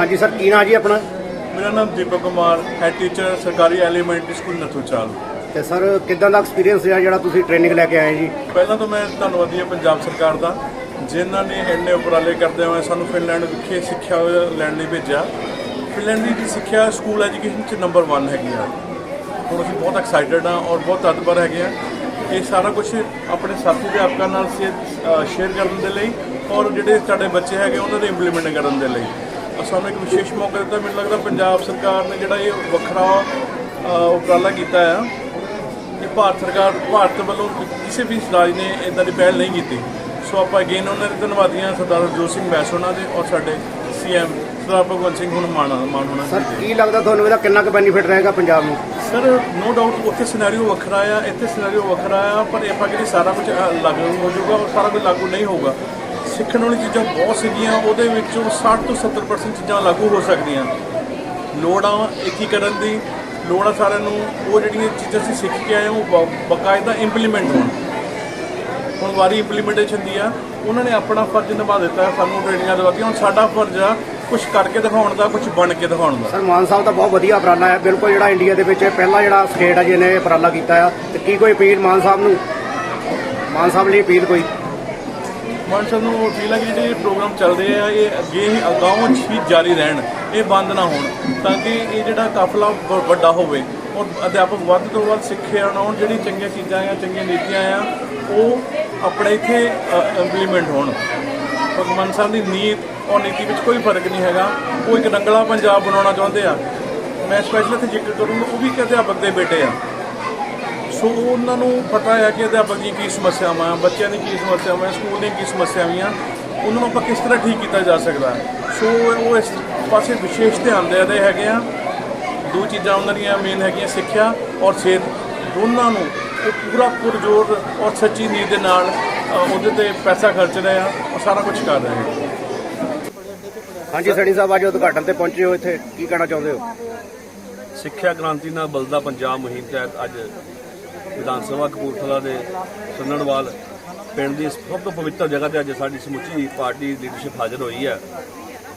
ਹਾਂਜੀ ਸਰ ਕੀ ਨਾਂ ਜੀ ਆਪਣਾ? ਮੇਰਾ ਨਾਮ ਦੀਪਕ ਕੁਮਾਰ ਹੈਡ ਟੀਚਰ ਸਰਕਾਰੀ ਐਲੀਮੈਂਟਰੀ ਸਕੂਲ ਨਥੂਚਾਲ ਤੇ ਸਰ ਕਿੱਦਾਂ ਦਾ ਐਕਸਪੀਰੀਅੰਸ ਰਿਹਾ ਜਿਹੜਾ ਤੁਸੀਂ ਟ੍ਰੇਨਿੰਗ ਲੈ ਕੇ ਆਏ ਜੀ? ਪਹਿਲਾਂ ਤਾਂ ਮੈਂ ਧੰਨਵਾਦੀ ਹਾਂ ਪੰਜਾਬ ਸਰਕਾਰ ਦਾ ਜਿਨ੍ਹਾਂ ਨੇ ਇੰਨੇ ਉਪਰਾਲੇ ਕਰਦੇ ਹੋਏ ਸਾਨੂੰ ਫਿਨਲੈਂਡ ਵਿਖੇ ਸਿੱਖਿਆ ਲੈਣ ਲਈ ਭੇਜਿਆ। ਫਿਨਲੈਂਡ ਦੀ ਸਿੱਖਿਆ ਸਕੂਲ ਐਜੂਕੇਸ਼ਨ 'ਚ ਨੰਬਰ 1 ਹੈਗੀ ਆ। ਹੁਣ ਅਸੀਂ ਬਹੁਤ ਐਕਸਾਈਟਡ ਹਾਂ ਔਰ ਬਹੁਤ ਤਤਪਰ ਹੈਗੇ ਆ ਇਹ ਸਾਰਾ ਕੁਝ ਆਪਣੇ ਸਾਥੀ ਅਧਿਆਪਕਾਂ ਨਾਲ ਸ਼ੇਅਰ ਕਰਨ ਦੇ ਲਈ ਔਰ ਜਿਹੜੇ ਸਾਡੇ ਬੱਚੇ ਹੈਗੇ ਉਹਨਾਂ ਦੇ ਇੰਪਲੀਮੈਂਟ ਕਰਨ ਦੇ ਲਈ। ਅਹ ਸਾਨੂੰ ਇੱਕ ਵਿਸ਼ੇਸ਼ ਮੌਕਾ ਦਿੱਤਾ ਮੈਨੂੰ ਲੱਗਦਾ ਪੰਜਾਬ ਸਰਕਾਰ ਨੇ ਜਿਹੜਾ ਇਹ ਵੱਖਰਾ ਉਪਰਾਲਾ ਕੀਤਾ ਆ ਇਹ ਭਾਰਤ ਸਰਕਾਰ ਭਾਰਤ ਵੱਲੋਂ ਕਿਸੇ ਵੀ ਰਾਜ ਨੇ ਇਦਾਂ ਦੀ ਪਹਿਲ ਨਹੀਂ ਕੀਤੀ। ਸੋ ਆਪਾਂ ਅਗੇਨ ਉਹਨਾਂ ਦੇ ਧੰਨਵਾਦੀ ਹਾਂ ਸਰਦਾਰ ਜੋਤ ਸਿੰਘ ਬੈਸ ਉਹਨਾਂ ਦੇ ਔਰ ਸਾਡੇ ਸੀਐਮ ਸਰਦਾਰ ਭਗਵੰਤ ਸਿੰਘ ਹੁਣ ਮਾਨ ਮਾਨ ਹੋਣਾ ਸਰ ਕੀ ਲੱਗਦਾ ਤੁਹਾਨੂੰ ਇਹਦਾ ਕਿੰਨਾ ਕੁ ਬੈਨੀਫਿਟ ਰਹੇਗਾ ਪੰਜਾਬ ਨੂੰ? ਸਰ ਨੋ ਡਾਊਟ ਉੱਥੇ ਸਿਨੈਰੀਓ ਵੱਖਰਾ ਆ ਇੱਥੇ ਸਿਨੈਰੀਓ ਵੱਖਰਾ ਆ ਪਰ ਇਹ ਆਪਾਂ ਜਿਹੜੀ ਸਾਰਾ ਕੁਝ ਲਾਗੂ ਹੋ ਜਾਊਗਾ ਔਰ ਸਾਰਾ ਕੁਝ ਲਾਗੂ ਨਹੀਂ ਹੋਊਗਾ। ਸਿੱਖਣ ਵਾਲੀ ਚੀਜ਼ਾਂ ਬਹੁਤ ਸੀਗੀਆਂ, ਉਹਦੇ ਵਿੱਚੋਂ 60 ਤੋਂ 70% ਚੀਜ਼ਾਂ ਲਾਗੂ ਹੋ ਸਕਦੀਆਂ। ਲੋੜ ਆ ਏਕੀਕਰਨ ਦੀ, ਲੋੜ ਆ ਸਾਰਿਆਂ ਨੂੰ, ਉਹ ਜਿਹੜੀਆਂ ਚੀਜ਼ਾਂ ਅਸੀਂ ਸਿੱਖ ਕੇ ਆਏ ਉਹ ਬਕਾਇਦਾ ਇੰਪਲੀਮੈਂਟ ਹੋਣ। ਹੁਣ ਵਾਰੀ ਇੰਪਲੀਮੈਂਟੇਸ਼ਨ ਦੀ ਆ, ਉਹਨਾਂ ਨੇ ਆਪਣਾ ਫਰਜ਼ ਨਿਭਾ ਦਿੱਤਾ ਸਾਨੂੰ ਟ੍ਰੇਨਿੰਗਾਂ ਦਵਾਤੀਆਂ ਹੁਣ ਸਾਡਾ ਫਰਜ਼ ਆ ਕੁਝ ਕਰਕੇ ਦਿਖਾਉਣ ਦਾ ਕੁਝ ਬਣ ਕੇ ਦਿਖਾਉਣ ਦਾ। ਸਰ, ਮਾਨ ਸਾਹਿਬ ਦਾ ਬਹੁਤ ਵਧੀਆ ਉਪਰਾਲਾ ਹੈ। ਬਿਲਕੁਲ ਜਿਹੜਾ ਇੰਡੀਆ ਦੇ ਵਿੱਚ ਪਹਿਲਾ ਜਿਹੜਾ ਸਟੇਟ ਹੈ ਜਿਹਨੇ ਉਪਰਾਲਾ ਕੀਤਾ ਆ, ਤੇ ਕੀ ਕੋਈ ਅਪੀਲ ਮਾਨ ਸਾਹਿਬ ਨੂੰ? ਮਾਨ ਸਾਹਿਬ ਲਈ ਅਪੀਲ ਕੋਈ? ਮਾਨ ਸਾਹਿਬ ਨੂੰ ਅਪੀਲ ਹੈ ਕਿ ਜਿਹੜੇ ਪ੍ਰੋਗਰਾਮ ਚੱਲਦੇ ਆ, ਇਹ ਅੱਗੇ ਹੀ ਅਗਾਊਂ ਹੀ ਜਾਰੀ ਰਹਿਣ, ਇਹ ਬੰਦ ਨਾ ਹੋਣ, ਤਾਂ ਕਿ ਇਹ ਜਿਹੜਾ ਕਾਫਲਾ ਵ- ਵੱਡਾ ਹੋਵੇ। ਔਰ ਅਧਿਆਪਕ ਵੱਧ ਤੋਂ ਵੱਧ ਸਿੱਖਿਆ ਆਉਣ ਜਿਹੜੀ ਚੰਗੀਆਂ ਚੀਜ਼ਾਂ ਆ, ਚੰਗੀਆਂ ਨੀਤੀਆਂ ਆ, ਉਹ ਆਪਣੇ ਇੱਥੇ ਇੰਪਲੀਮੈਂਟ ਹੋਣ। ਭਗਵਾਨ ਸਾਹਿਬ ਦੀ ਨੀਤ ਔਰ ਨੀਤੀ ਵਿੱਚ ਕੋਈ ਫ਼ਰਕ ਨਹੀਂ ਹੈਗਾ। ਉਹ ਇੱਕ ਰੰਗਲਾ ਪੰਜਾਬ ਬਣਾਉਣਾ ਚਾਹੁੰਦੇ ਆ। ਮੈਂ ਸਪੈਸ਼ਲ ਇੱਥੇ ਜ਼ਿਕਰ ਕਰੂੰਗਾ, ਉਹ ਵੀ ਇੱਕ ਅਧਿਆਪਕ ਦੇ ਬੇਟੇ ਆ। ਸੋ ਉਹਨਾਂ ਨੂੰ ਪਤਾ ਹੈ ਕਿ ਅਧਿਆਪਕ ਦੀਆਂ ਕੀ ਸਮੱਸਿਆਵਾਂ ਆ ਬੱਚਿਆਂ ਦੀ ਕੀ ਸਮੱਸਿਆਵਾਂ ਆ ਸਕੂਲ ਦੀਆਂ ਕੀ ਸਮੱਸਿਆਵਾਂ ਆ ਉਹਨਾਂ ਨੂੰ ਆਪਾਂ ਕਿਸ ਤਰ੍ਹਾਂ ਠੀਕ ਕੀਤਾ ਜਾ ਸਕਦਾ ਹੈ। ਸੋ ਉਹ ਇਸ ਪਾਸੇ ਵਿਸ਼ੇਸ਼ ਧਿਆਨ ਦੇ ਰਹੇ ਹੈਗੇ ਆ। ਦੋ ਚੀਜ਼ਾਂ ਉਹਨਾਂ ਦੀਆਂ ਮੇਨ ਹੈਗੀਆਂ ਸਿੱਖਿਆ ਔਰ ਸਿਹਤ। ਦੋਨਾਂ ਨੂੰ ਉਹ ਪੂਰਾ ਪੁਰਜੋਰ ਔਰ ਸੱਚੀ ਨੀਤ ਦੇ ਨਾਲ ਉਹਦੇ ਤੇ ਪੈਸਾ ਖਰਚ ਰਹੇ ਆ ਔਰ ਸਾਰਾ ਕੁਝ ਕਰ ਰਹੇ ਆ। ਹਾਂਜੀ ਸਣੀ ਸਾਹਿਬ ਅੱਜ ਉਦਘਾਟਨ ਤੇ ਪਹੁੰਚੇ ਹੋ ਇੱਥੇ। ਕੀ ਕਹਿਣਾ ਚਾਹੁੰਦੇ ਹੋ? ਸਿੱਖਿਆ ਕ੍ਰਾਂਤੀ ਨਾਲ ਬਲਦਾ ਪੰਜਾਬ ਮੁਹਿੰਮ ਤਹਿਤ ਅੱਜ ਵਿਧਾਨ ਸਭਾ ਕਪੂਰਥਲਾ ਦੇ ਸੰਨਣਵਾਲ ਪਿੰਡ ਦੀ ਸਭ ਤੋਂ ਪਵਿੱਤਰ ਜਗ੍ਹਾ ਤੇ ਅੱਜ ਸਾਡੀ ਸਮੁੱਚੀ ਪਾਰਟੀ ਲੀਡਰਸ਼ਿਪ ਹਾਜ਼ਰ ਹੋਈ ਹੈ।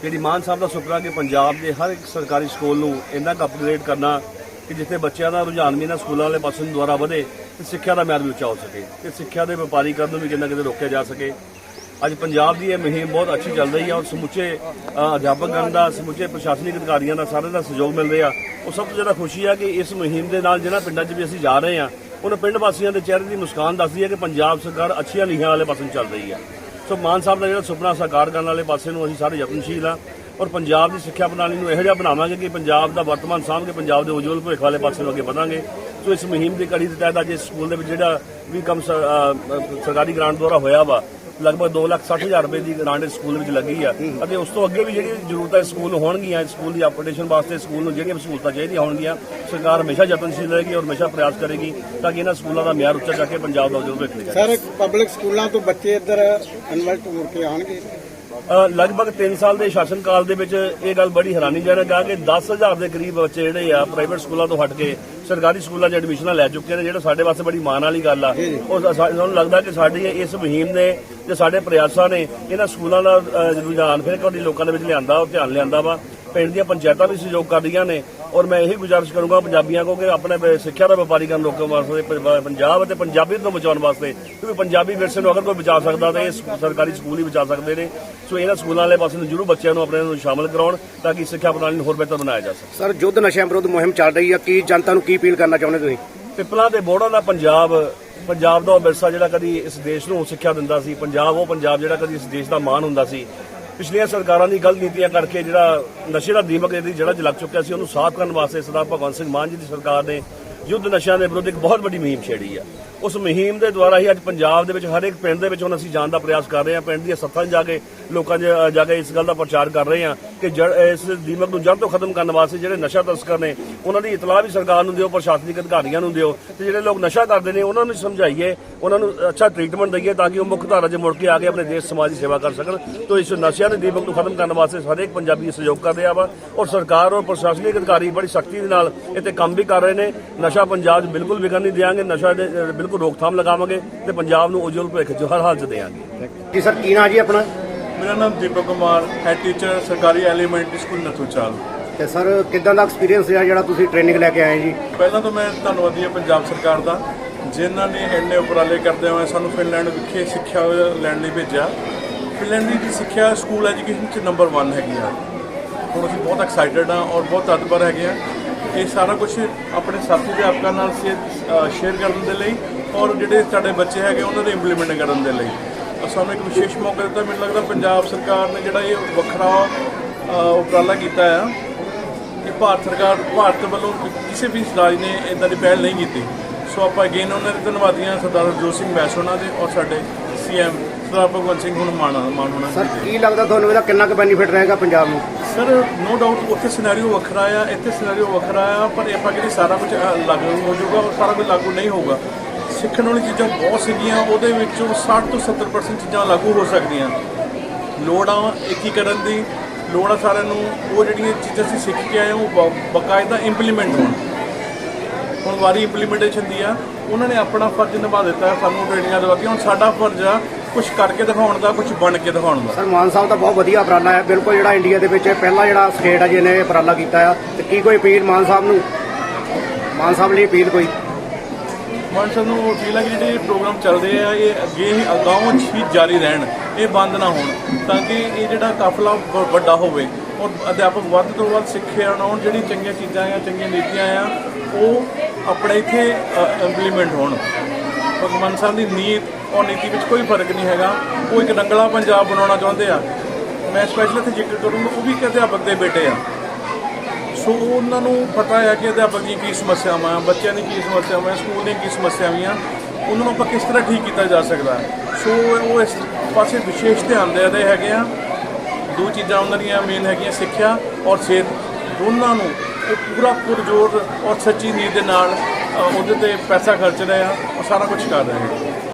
ਜਿਹੜੀ ਮਾਨ ਸਾਹਿਬ ਦਾ ਸੁਪਨਾ ਕਿ ਪੰਜਾਬ ਦੇ ਹਰ ਇੱਕ ਸਰਕਾਰੀ ਸਕੂਲ ਨੂੰ ਇੰਨਾ ਕੁ ਅਪਗ੍ਰੇਡ ਕਰਨਾ ਕਿ ਜਿੱਥੇ ਬੱਚਿਆਂ ਦਾ ਰੁਝਾਨ ਵੀ ਇਹਨਾਂ ਸਕੂਲਾਂ ਵਾਲੇ ਪਾਸੇ ਨੂੰ ਦੁਆਰਾ ਵਧੇ ਤੇ ਸਿੱਖਿਆ ਦਾ ਮਿਆਰ ਵੀ ਉੱਚਾ ਹੋ ਸਕੇ ਤੇ ਸਿੱਖਿਆ ਦੇ ਵਪਾਰੀਕਰਨ ਨੂੰ ਵੀ ਕਿੰਨਾ ਕਿਤੇ ਰੋਕਿਆ ਜਾ ਸਕੇ। ਅੱਜ ਪੰਜਾਬ ਦੀ ਇਹ ਮੁਹਿੰਮ ਬਹੁਤ ਅੱਛੀ ਚੱਲ ਰਹੀ ਹੈ ਔਰ ਸਮੁੱਚੇ ਅਧਿਆਪਕਾਂ ਦਾ, ਸਮੁੱਚੇ ਪ੍ਰਸ਼ਾਸਨਿਕ ਅਧਿਕਾਰੀਆਂ ਦਾ ਸਾਰਿਆਂ ਦਾ ਸਹਿਯੋਗ ਮਿਲ ਰਿਹਾ। ਉਹ ਸਭ ਤੋਂ ਜ਼ਿਆਦਾ ਖੁਸ਼ੀ ਹੈ ਕਿ ਇਸ ਮੁਹਿੰਮ ਦੇ ਨਾਲ ਜਿਹਨਾਂ ਪਿੰਡਾਂ 'ਚ ਵੀ ਅਸੀਂ ਜਾ ਰਹੇ ਹਾਂ। ਉਹਨਾਂ ਪਿੰਡ ਵਾਸੀਆਂ ਦੇ ਚਿਹਰੇ ਦੀ ਮੁਸਕਾਨ ਦੱਸਦੀ ਹੈ ਕਿ ਪੰਜਾਬ ਸਰਕਾਰ ਅੱਛੀਆਂ ਲੀਹਾਂ ਵਾਲੇ ਪਾਸੇ ਨੂੰ ਚੱਲ ਰਹੀ ਹੈ। ਸੋ ਮਾਨ ਸਾਹਿਬ ਦਾ ਜਿਹੜਾ ਸੁਪਨਾ ਸਾਕਾਰ ਕਰਨ ਵਾਲੇ ਪਾਸੇ ਨੂੰ ਅਸੀਂ ਸਾਰੇ ਯਤਨਸ਼ੀਲ ਹਾਂ ਔਰ ਪੰਜਾਬ ਦੀ ਸਿੱਖਿਆ ਪ੍ਰਣਾਲੀ ਨੂੰ ਇਹੋ ਜਿਹਾ ਬਣਾਵਾਂਗੇ ਕਿ ਪੰਜਾਬ ਦਾ ਵਰਤਮਾਨ ਸਾਂਭ ਕੇ ਪੰਜਾਬ ਦੇ ਉਜਵਲ ਭਵਿੱਖ ਵਾਲੇ ਪਾਸੇ ਨੂੰ ਅੱਗੇ ਵਧਾਂਗੇ। ਸੋ ਇਸ ਮੁਹਿੰਮ ਦੀ ਕੜੀ ਦੇ ਤਹਿਤ ਅੱਜ ਇਸ ਸਕੂਲ ਦੇ ਵਿੱਚ ਜਿਹੜਾ ਵੀ ਕੰਮ ਸਰਕਾਰੀ ਗ੍ਰਾਂਟ ਦੁਆਰਾ ਹੋਇਆ ਵਾ ਲਗਭਗ 2,60,000 ਰੁਪਏ ਦੀ ਗ੍ਰਾਂਟ ਸਕੂਲ ਵਿੱਚ ਲੱਗੀ ਆ। ਅਤੇ ਉਸ ਤੋਂ ਅੱਗੇ ਵੀ ਜਿਹੜੀ ਜ਼ਰੂਰਤਾਂ ਸਕੂਲ ਹੋਣਗੀਆਂ ਸਕੂਲ ਦੀ ਆਪਰੇਸ਼ਨ ਵਾਸਤੇ ਸਕੂਲ ਨੂੰ ਜਿਹੜੀਆਂ ਸਹੂਲਤਾਂ ਚਾਹੀਦੀਆਂ ਹੋਣਗੀਆਂ ਸਰਕਾਰ ਹਮੇਸ਼ਾ ਯਤਨਸ਼ੀਲ ਰਹੇਗੀ ਔਰ ਹਮੇਸ਼ਾ ਪ੍ਰਯਾਸ ਕਰੇਗੀ ਤਾਂ ਕਿ ਇਹਨਾਂ ਸਕੂਲਾਂ ਦਾ ਮਿਆਰ ਉੱਚਾ ਜਾ ਕੇ ਪੰਜਾਬ ਦਾ ਉਜਵਲ ਭਵਿੱਖ ਲਿਖੇ ਸਰ ਪਬਲਿਕ ਸਕੂਲਾਂ ਤੋਂ ਬੱਚੇ ਇੱਧਰ ਇਨਵਰਟ ਮੁੜ ਕੇ ਆਉਣਗੇ? ਅ, ਲਗਭਗ 3 ਸਾਲ ਦੇ ਸ਼ਾਸਨ ਕਾਲ ਦੇ ਵਿੱਚ ਇਹ ਗੱਲ ਬੜੀ ਹੈਰਾਨੀਜਨਕ ਆ ਕਿ 10000 ਦੇ ਕਰੀਬ ਬੱਚੇ ਜਿਹੜੇ ਆ ਪ੍ਰਾਈਵੇਟ ਸਕੂਲਾਂ ਤੋਂ ਹਟ ਕੇ ਸਰਕਾਰੀ ਸਕੂਲਾਂ 'ਚ ਐਡਮਿਸ਼ਨਾਂ ਲੈ ਚੁੱਕੇ ਨੇ ਜਿਹੜਾ ਸਾਡੇ ਵਾਸਤੇ ਬੜੀ ਮਾਣ ਵਾਲੀ ਗੱਲ ਆ। ਉਹ ਸਾਨੂੰ ਲੱਗਦਾ ਕਿ ਸਾਡੀ ਇਸ ਮੁਹਿੰਮ ਨੇ ਤੇ ਸਾਡੇ ਪ੍ਰਯਾਸਾਂ ਨੇ ਇਹਨਾਂ ਸਕੂਲਾਂ ਦਾ ਰੁਝਾਨ ਫਿਰ ਕਦੀ ਲੋਕਾਂ ਦੇ ਵਿੱਚ ਲਿਆਂਦਾ ਉਹ ਧਿਆਨ ਲਿਆਂਦਾ ਵਾ। ਪਿੰਡ ਦੀਆਂ ਪੰਚਾਇਤਾਂ ਵੀ ਸਹਿਯੋਗ ਕਰ ਰਹੀਆਂ ਨੇ। ਔਰ ਮੈਂ ਇਹੀ ਗੁਜ਼ਾਰਿਸ਼ ਕਰੂੰਗਾ ਪੰਜਾਬੀਆਂ ਕੋ ਕਿ ਆਪਣੇ ਸਿੱਖਿਆ ਦਾ ਵਪਾਰੀਕਰਨ ਰੋਕਣ ਵਾਸਤੇ ਪੰਜਾਬ ਅਤੇ ਪੰਜਾਬੀ ਨੂੰ ਬਚਾਉਣ ਵਾਸਤੇ ਕਿਉਂਕਿ ਪੰਜਾਬੀ ਵਿਰਸੇ ਨੂੰ ਅਗਰ ਕੋਈ ਬਚਾ ਸਕਦਾ ਤਾਂ ਇਹ ਸਰਕਾਰੀ ਸਕੂਲ ਹੀ ਬਚਾ ਸਕਦੇ ਨੇ। ਸੋ ਇਹਨਾਂ ਸਕੂਲਾਂ ਵਾਲੇ ਪਾਸੇ ਨੂੰ ਜਰੂਰ ਬੱਚਿਆਂ ਨੂੰ ਆਪਣੇ ਨੂੰ ਸ਼ਾਮਲ ਕਰਾਉਣ ਤਾਂ ਕਿ ਸਿੱਖਿਆ ਪ੍ਰਣਾਲੀ ਨੂੰ ਹੋਰ ਬਿਹਤਰ ਬਣਾਇਆ ਜਾ ਸਕੇ। ਸਰ ਯੁੱਧ ਨਸ਼ਿਆਂ ਵਿਰੁੱਧ ਮੁਹਿੰਮ ਚੱਲ ਰਹੀ ਹੈ ਕੀ ਜਨਤਾ ਨੂੰ ਕੀ ਅਪੀਲ ਕਰਨਾ ਚਾਹੁੰਦੇ ਤੁਸੀਂ? ਪਿਪਲਾਂ ਦੇ ਬੋੜਾਂ ਦਾ ਪੰਜਾਬ ਪੰਜਾਬ ਦਾ ਵਿਰਸਾ ਜਿਹੜਾ ਕਦੀ ਇਸ ਦੇਸ਼ ਨੂੰ ਸਿੱਖਿਆ ਦਿੰਦਾ ਸੀ ਪੰਜਾਬ ਉਹ ਪੰਜਾਬ ਜਿਹੜਾ ਕਦੀ ਇਸ ਦੇਸ਼ ਦਾ ਮਾਣ ਹੁੰਦਾ ਸੀ ਪਿਛਲੀਆਂ ਸਰਕਾਰਾਂ ਦੀ ਗਲਤ ਨੀਤੀਆਂ ਕਰਕੇ ਜਿਹੜਾ ਨਸ਼ੇ ਦਾ ਦੀਮਕ ਇਹਦੀ ਜੜ੍ਹਾਂ 'ਚ ਲੱਗ ਚੁੱਕਿਆ ਸੀ, ਉਹਨੂੰ ਸਾਫ਼ ਕਰਨ ਵਾਸਤੇ ਸਰਦਾਰ ਭਗਵੰਤ ਸਿੰਘ ਮਾਨ ਜੀ ਦੀ ਸਰਕਾਰ ਨੇ ਯੁੱਧ ਨਸ਼ਿਆਂ ਦੇ ਵਿਰੁੱਧ ਇੱਕ ਬਹੁਤ ਵੱਡੀ ਮੁਹਿੰਮ ਛੇੜੀ ਆ। ਉਸ ਮੁਹਿੰਮ ਦੇ ਦੁਆਰਾ ਹੀ ਅੱਜ ਪੰਜਾਬ ਦੇ ਵਿੱਚ ਹਰ ਇੱਕ ਪਿੰਡ ਦੇ ਵਿੱਚ ਹੁਣ ਅਸੀਂ ਜਾਣ ਦਾ ਪ੍ਰਯਾਸ ਕਰ ਰਹੇ ਹਾਂ। ਪਿੰਡ ਦੀਆਂ ਸੱਥਾਂ 'ਚ ਜਾ ਕੇ ਲੋਕਾਂ 'ਚ ਜਾ ਕੇ ਇਸ ਗੱਲ ਦਾ ਪ੍ਰਚਾਰ ਕਰ ਰਹੇ ਹਾਂ ਕਿ ਜੜ- ਇਸ ਦੀਮਕ ਨੂੰ ਜੜ ਤੋਂ ਖਤਮ ਕਰਨ ਵਾਸਤੇ ਜਿਹੜੇ ਨਸ਼ਾ ਤਸਕਰ ਨੇ, ਉਹਨਾਂ ਦੀ ਇਤਲਾਹ ਵੀ ਸਰਕਾਰ ਨੂੰ ਦਿਓ, ਪ੍ਰਸ਼ਾਸਨਿਕ ਅਧਿਕਾਰੀਆਂ ਨੂੰ ਦਿਓ ਤੇ ਜਿਹੜੇ ਲੋਕ ਨਸ਼ਾ ਕਰਦੇ ਨੇ, ਉਹਨਾਂ ਨੂੰ ਸਮਝਾਈਏ, ਉਹਨਾਂ ਨੂੰ ਅੱਛਾ ਟ੍ਰੀਟਮੈਂਟ ਦਈਏ ਤਾਂ ਕਿ ਉਹ ਮੁੱਖ ਧਾਰਾ 'ਚ ਮੁੜ ਕੇ ਆ ਕੇ ਆਪਣੇ ਦੇਸ਼, ਸਮਾਜ ਦੀ ਸੇਵਾ ਕਰ ਸਕਣ। ਤੋਂ ਇਸ ਨਸ਼ਿਆਂ ਦੇ ਦੀਮਕ ਨੂੰ ਖਤਮ ਕਰਨ ਵਾਸਤੇ ਹਰੇਕ ਪੰਜਾਬੀ ਸਹਿਯੋਗ ਕਰ ਰਿਹਾ ਵਾ ਔਰ ਸਰਕਾਰ ਔਰ ਪ੍ਰਸ਼ਾਸਨਿਕ ਅਧਿਕਾਰੀ ਬੜੀ ਸਖਤੀ ਦੇ ਨਾਲ ਇੱਥੇ ਕੰਮ ਵੀ ਕਰ ਰਹੇ ਨੇ। ਨਸ਼ਾ ਪੰਜਾਬ 'ਚ ਬਿਲਕੁਲ ਵਿਗਣ ਨਹੀਂ ਦਿਆਂਗੇ ਨਸ਼ਾ ਦੇ ਬਿਲਕੁਲ ਰੋਕਥਾਮ ਲਗਾਵਾਂਗੇ ਤੇ ਪੰਜਾਬ ਨੂੰ ਉਜਵਲ ਭਵਿੱਖ 'ਚ ਹਰ ਹਾਲ 'ਚ ਦੇਵਾਂਗੇ। ਜੀ ਸਰ ਕੀ ਨਾਂ ਜੀ ਆਪਣਾ? ਮੇਰਾ ਨਾਮ ਦੀਪਕ ਕੁਮਾਰ ਹੈਡ ਟੀਚਰ ਸਰਕਾਰੀ ਐਲੀਮੈਂਟਰੀ ਸਕੂਲ ਨਥੂਚਾਲ ਤੇ ਸਰ ਕਿੱਦਾਂ ਦਾ ਐਕਸਪੀਰੀਅੰਸ ਰਿਹਾ ਜਿਹੜਾ ਤੁਸੀਂ ਟ੍ਰੇਨਿੰਗ ਲੈ ਕੇ ਆਏ ਜੀ? ਪਹਿਲਾਂ ਤਾਂ ਮੈਂ ਧੰਨਵਾਦੀ ਹਾਂ ਪੰਜਾਬ ਸਰਕਾਰ ਦਾ ਜਿਨ੍ਹਾਂ ਨੇ ਇੰਨੇ ਉਪਰਾਲੇ ਕਰਦੇ ਹੋਏ ਸਾਨੂੰ ਫਿਨਲੈਂਡ ਵਿਖੇ ਸਿੱਖਿਆ ਲੈਣ ਲਈ ਭੇਜਿਆ। ਫਿਨਲੈਂਡ ਦੀ ਸਿੱਖਿਆ ਸਕੂਲ ਐਜੂਕੇਸ਼ਨ 'ਚ ਨੰਬਰ 1 ਹੈਗੀ ਆ। ਹੁਣ ਅਸੀਂ ਬਹੁਤ ਐਕਸਾਈਟਡ ਹਾਂ ਔਰ ਬਹੁਤ ਤਤਪਰ ਹੈਗੇ ਆ ਇਹ ਸਾਰਾ ਕੁਝ ਆਪਣੇ ਸਾਥੀ ਅਧਿਆਪਕਾਂ ਨਾਲ ਸ਼ੇਅਰ ਕਰਨ ਦੇ ਲਈ ਔਰ ਜਿਹੜੇ ਸਾਡੇ ਬੱਚੇ ਹੈਗੇ ਉਹਨਾਂ ਦੇ ਇੰਪਲੀਮੈਂਟ ਕਰਨ ਦੇ ਲਈ। ਅ, ਸਾਨੂੰ ਇੱਕ ਵਿਸ਼ੇਸ਼ ਮੌਕਾ ਦਿੱਤਾ। ਮੈਨੂੰ ਲੱਗਦਾ ਪੰਜਾਬ ਸਰਕਾਰ ਨੇ ਜਿਹੜਾ ਇਹ ਵੱਖਰਾ ਉਪਰਾਲਾ ਕੀਤਾ ਆ ਕਿ ਭਾਰਤ ਸਰਕਾਰ ਭਾਰਤ ਵੱਲੋਂ ਕਿਸੇ ਵੀ ਰਾਜ ਨੇ ਇਦਾਂ ਦੀ ਪਹਿਲ ਨਹੀਂ ਕੀਤੀ। ਸੋ ਆਪਾਂ ਅਗੇਨ ਉਹਨਾਂ ਦੇ ਧੰਨਵਾਦੀ ਹਾਂ ਸਰਦਾਰ ਹਰਜੋਤ ਸਿੰਘ ਬੈਸ ਉਹਨਾਂ ਦੇ ਔਰ ਸਾਡੇ ਸੀਐਮ ਸਰਦਾਰ ਭਗਵੰਤ ਸਿੰਘ ਹੁਣ ਮਾਨ ਮਾਨ ਹੋਣਾ ਸਰ ਕੀ ਲੱਗਦਾ ਤੁਹਾਨੂੰ ਇਹਦਾ ਕਿੰਨਾ ਕੁ ਬੈਨੀਫਿਟ ਰਹੇਗਾ ਪੰਜਾਬ ਨੂੰ? ਸਰ ਨੋ ਡਾਊਟ ਉੱਥੇ ਸਿਨੈਰੀਓ ਵੱਖਰਾ ਆ, ਇੱਥੇ ਸਿਨੈਰੀਓ ਵੱਖਰਾ ਆ, ਪਰ ਇਹ ਆਪਾਂ ਕਹਿੰਦੇ ਸਾਰਾ ਕੁਝ ਲਾਗੂ ਹੋ ਜਾਊਗਾ ਔਰ ਸਾਰਾ ਕੁਝ ਲਾਗੂ ਨਹੀਂ ਹੋਊਗਾ। ਸਿੱਖਣ ਵਾਲੀ ਚੀਜ਼ਾਂ ਬਹੁਤ ਸੀਗੀਆਂ, ਉਹਦੇ ਵਿੱਚੋਂ 60 ਤੋਂ 70% ਚੀਜ਼ਾਂ ਲਾਗੂ ਹੋ ਸਕਦੀਆਂ। ਲੋੜ ਆ ਏਕੀਕਰਨ ਦੀ, ਲੋੜ ਆ ਸਾਰਿਆਂ ਨੂੰ, ਉਹ ਜਿਹੜੀਆਂ ਚੀਜ਼ਾਂ ਅਸੀਂ ਸਿੱਖ ਕੇ ਆਏ ਉਹ ਬ- ਬਕਾਇਦਾ ਇੰਪਲੀਮੈਂਟ ਹੋਣ। ਹੁਣ ਵਾਰੀ ਇੰਪਲੀਮੈਂਟੇਸ਼ਨ ਦੀ ਆ, ਉਹਨਾਂ ਨੇ ਆਪਣਾ ਫਰਜ਼ ਨਿਭਾ ਦਿੱਤਾ, ਸਾਨੂੰ ਟ੍ਰੇਨਿੰਗਾਂ ਦਵਾਤੀਆਂ, ਹੁਣ ਸਾਡਾ ਫਰਜ਼ ਆ ਕੁਝ ਕਰਕੇ ਦਿਖਾਉਣ ਦਾ ਕੁਝ ਬਣ ਕੇ ਦਿਖਾਉਣ ਦਾ। ਸਰ ਮਾਨ ਸਾਹਿਬ ਦਾ ਬਹੁਤ ਵਧੀਆ ਉਪਰਾਲਾ ਹੈ। ਬਿਲਕੁਲ ਜਿਹੜਾ ਇੰਡੀਆ ਦੇ ਵਿੱਚ ਪਹਿਲਾ ਜਿਹੜਾ ਸਟੇਟ ਹੈ ਜਿਹਨੇ ਇਹ ਉਪਰਾਲਾ ਕੀਤਾ ਆ। ਤੇ ਕੀ ਕੋਈ ਅਪੀਲ ਮਾਨ ਸਾਹਿਬ ਨੂੰ? ਮਾਨ ਸਾਹਿਬ ਲਈ ਅਪੀਲ ਕੋਈ? ਮਾਨ ਸਾਹਿਬ ਨੂੰ ਅਪੀਲ ਹੈ ਕਿ ਜਿਹੜੇ ਪ੍ਰੋਗਰਾਮ ਚੱਲਦੇ ਆ ਇਹ ਅੱਗੇ ਹੀ ਅਗਾਊਂ ਹੀ ਜਾਰੀ ਰਹਿਣ ਇਹ ਬੰਦ ਨਾ ਹੋਣ ਤਾਂ ਕਿ ਇਹ ਜਿਹੜਾ ਕਾਫਲਾ ਵੱਡਾ ਹੋਵੇ। ਔਰ ਅਧਿਆਪਕ ਵੱਧ ਤੋਂ ਵੱਧ ਸਿੱਖਿਆ ਆਉਣ ਜਿਹੜੀ ਚੰਗੀਆਂ ਚੀਜ਼ਾਂ ਆ ਚੰਗੀਆਂ ਨੀਤੀਆਂ ਆ ਉਹ ਆਪਣੇ ਇੱਥੇ ਇੰਪਲੀਮੈਂਟ ਹੋਣ। ਭਗਵੰਤ ਸਾਹਿਬ ਦੀ ਨੀਤ ਔਰ ਨੀਤੀ ਵਿੱਚ ਕੋਈ ਫ਼ਰਕ ਨਹੀਂ ਹੈਗਾ। ਉਹ ਇੱਕ ਰੰਗਲਾ ਪੰਜਾਬ ਬਣਾਉਣਾ ਚਾਹੁੰਦੇ ਆ। ਮੈਂ ਸਪੈਸ਼ਲ ਇੱਥੇ ਜ਼ਿਕਰ ਕਰੂੰਗਾ, ਉਹ ਵੀ ਇੱਕ ਅਧਿਆਪਕ ਦੇ ਬੇਟੇ ਆ। ਸੋ ਉਹਨਾਂ ਨੂੰ ਪਤਾ ਹੈ ਕਿ ਅਧਿਆਪਕ ਦੀਆਂ ਕੀ ਸਮੱਸਿਆਵਾਂ ਆ ਬੱਚਿਆਂ ਦੀ ਕੀ ਸਮੱਸਿਆਵਾਂ ਆ ਸਕੂਲ ਦੀਆਂ ਕੀ ਸਮੱਸਿਆਵਾਂ ਆ। ਉਹਨਾਂ ਨੂੰ ਆਪਾਂ ਕਿਸ ਤਰ੍ਹਾਂ ਠੀਕ ਕੀਤਾ ਜਾ ਸਕਦਾ ਸੋ ਉਹ ਇਸ ਪਾਸੇ ਵਿਸ਼ੇਸ਼ ਧਿਆਨ ਦੇ ਰਹੇ ਹੈਗੇ ਆ। ਦੋ ਚੀਜ਼ਾਂ ਉਹਨਾਂ ਦੀਆਂ ਮੇਨ ਹੈਗੀਆਂ, ਸਿੱਖਿਆ ਔਰ ਸਿਹਤ। ਦੋਨਾਂ ਨੂੰ ਉਹ ਪੂਰਾ ਪੁਰਜੋਰ ਔਰ ਸੱਚੀ ਨੀਤ ਦੇ ਨਾਲ ਉਹਦੇ ਤੇ ਪੈਸਾ ਖਰਚ ਰਹੇ ਆ ਔਰ ਸਾਰਾ ਕੁਝ ਕਰ ਰਹੇ ਆ।